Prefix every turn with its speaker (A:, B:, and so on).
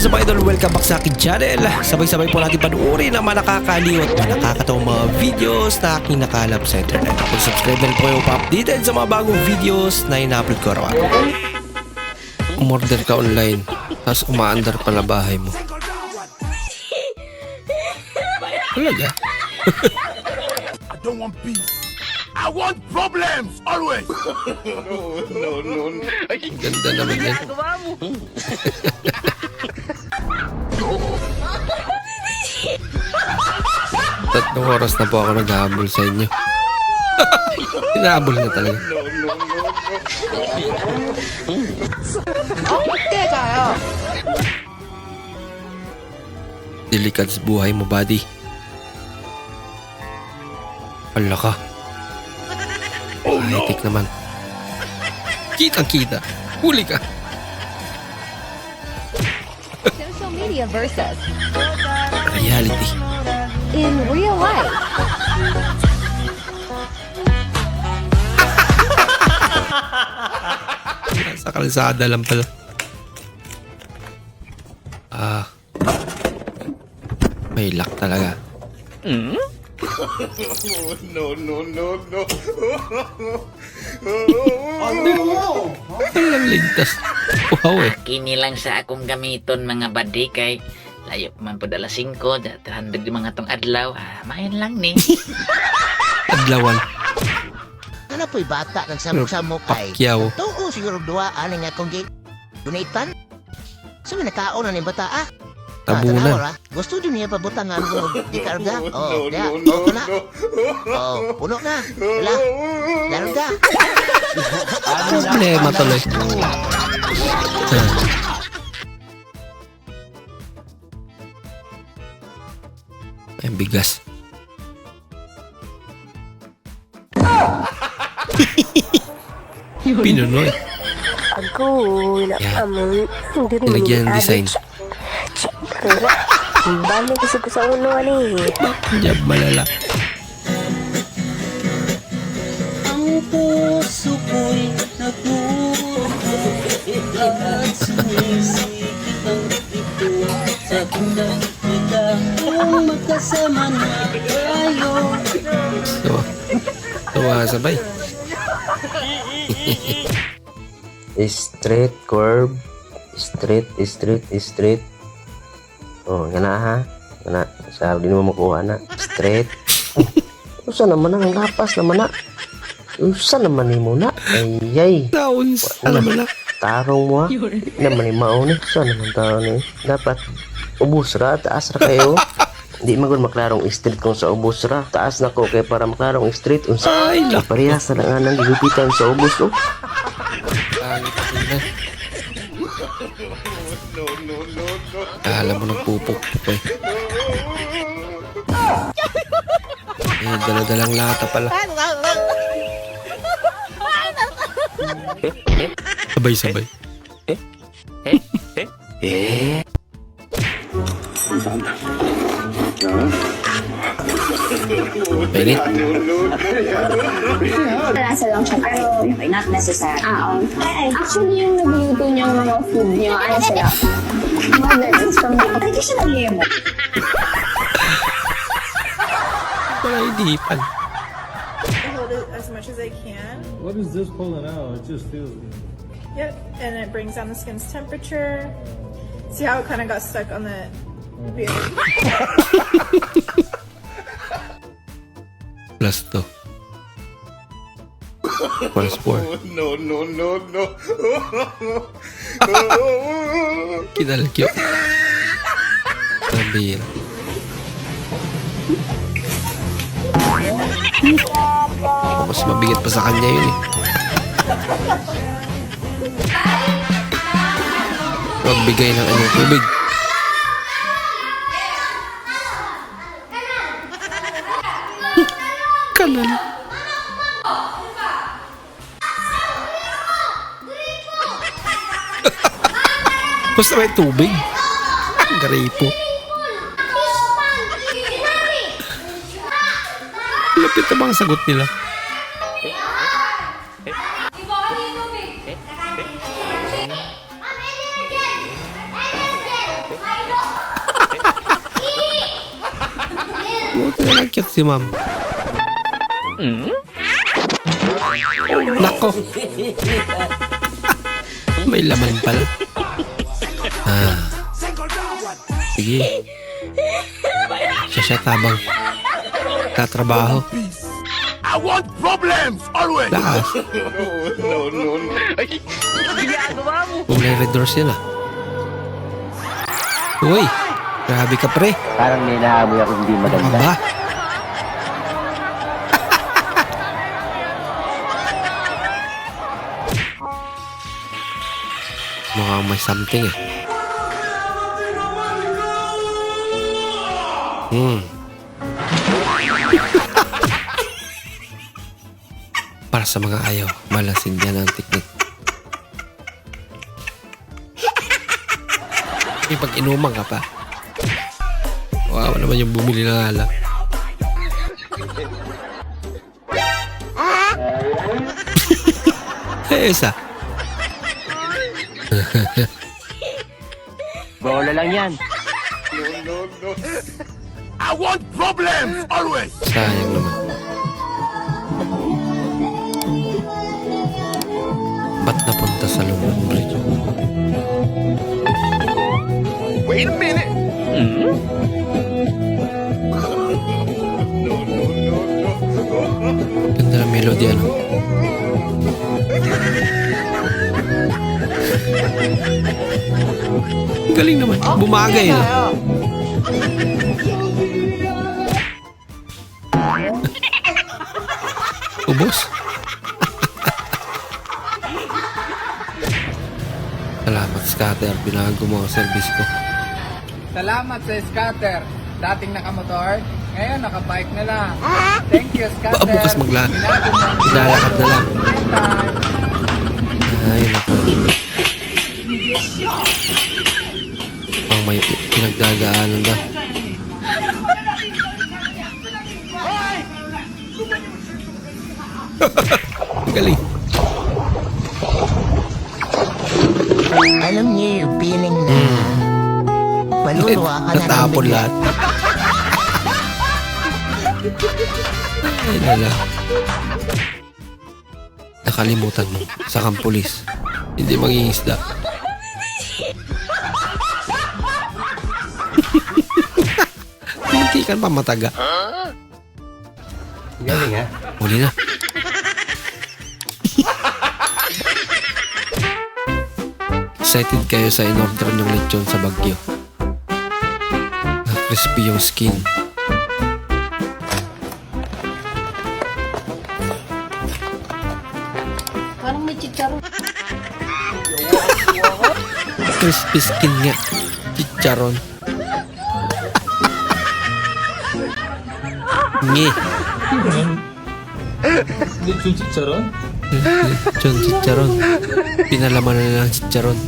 A: is up idol? Welcome back sa akin channel. Sabay-sabay po natin panuorin ang mga nakakaliw at mga nakakatawang mga videos na aking nakalap sa internet. Kung subscribe na po kayo pa-updated sa mga bagong videos na ina-upload ko araw Umorder ka online, tapos umaandar pa na bahay mo. Talaga?
B: I don't want peace. I want problems always.
A: Ganda naman yan. Tatlong oras na po ako naghahabol sa inyo. Hinahabol na talaga. Delikad sa buhay mo, buddy. Ala ka. High-tech naman. Kitang-kita. Huli ka.
C: Social media versus
A: Reality.
C: in real life.
A: Sa kalsada lang pala. Ah. May luck talaga. Walang ligtas. Wow eh.
D: Kini lang sa akong gamiton mga badi kay layo man po alas 5, datrahandog yung mga tong adlaw. Ah, main lang ni.
A: Adlawan.
E: Ano po'y bata kang samok-samok ay
A: Pakyaw.
E: Oo, siguro duwa Ano nga kung gate Donate Sabi nakaon na ni bata ah
A: Tabunan.
E: Ah. Gusto din niya pabutangan mo di karga. Oh, ya. Oh, na. Oh, puno na. Wala. Karga.
A: Problema tuloy. May bigas. Pinunoy.
F: Ako, na
A: Yan.
F: amon, hindi rin
A: Nilagyan ng design.
F: Kaya, balik kasi ko sa ulo, ani.
A: Jab malala.
G: Ang puso ko'y nagbubuhay At sumisikip ang ito Sa tunay kita Kung magkasama na tayo
A: Tawa. Tawa sabay.
H: straight curve straight straight straight oh gana ha? Gana sa di mo makuha na. Straight. Usa naman ang lapas naman na. Usa naman ni mo na. Ay ay
A: sa naman na.
H: tarong mo ha? Naman ni mao ni. Usa naman taon ni. Dapat ubos ra. Taas ra kayo. Di magud maklarong street kung sa ubos ra. Taas na ko kay para maklarong street. Unsa?
A: Ay,
H: parehas na lang nang gigupitan sa ubos oh.
A: Pangit ka na. Alam mo ng pupok po eh. Eh, daladalang lata pala. Sabay-sabay. Mainit.
I: Nasa lang siya, pero okay, not necessary. Ah, oo. Actually, yung nagluto niyang mga food niyo, ano sila? Models from the... Bakit siya nag-lemo?
A: Wala idipan.
J: hold it as much as I can.
K: What is this pulling out? It just feels.
J: Yep, and it brings down the skin's temperature. See how it kind of got stuck on the beard?
A: Plus to. Plus four.
B: No, no, no, no.
A: Kinalkyo. Sabi yun. Mas mabigat pa sa kanya yun eh. Magbigay ng ano, tubig. Basta may tubig. Ang po. Lapit na mga sagot nila. Buti na lang cute si ma'am. Hmm? Nako. May laman pala. Ah. Sige. Siya siya tabang. Tatrabaho.
B: I want problems always.
A: Lakas. Kulay red doors yan ah. Uy, grabe ka pre.
H: Parang may naamoy ako hindi maganda.
A: Aba. Mukhang may something eh. Hmm. Para sa mga ayaw, malasing yan ang teknik. May pag inuman ka pa. Wow, naman yung bumili ng alak. Eh, isa.
H: Bola lang yan.
B: I want problems always.
A: Sayang naman. Ba't napunta sa London Bridge?
B: Wait a minute.
A: Ganda ng melody, ano? Galing naman. Bumagay, no? Ubos. Salamat, Scatter. Binago mo ang service ko.
L: Salamat sa scatter. Dating nakamotor, ngayon nakabike na lang. Thank you, scatter.
A: bukas magla
L: Binago mo ang
A: Lalakad na lang. Ay, naku. Pang may pinagdadaanan daw. Galing.
E: Alam niyo yung feeling na maluluwa ka na ng
A: Natapon
E: bigla.
A: lahat. Ay, lala. Nakalimutan mo sa kampulis. Hindi maging isda. Hindi ka pa mataga.
H: Galing ha.
A: Huli na. Excited kayo sa in-order ng lechon sa Baguio. Na crispy yung skin.
F: Parang may chicharon.
A: Crispy skin nga. Chicharon. Ngi.
K: Lechon chicharon?
A: Lechon chicharon. Pinalaman na ng chicharon.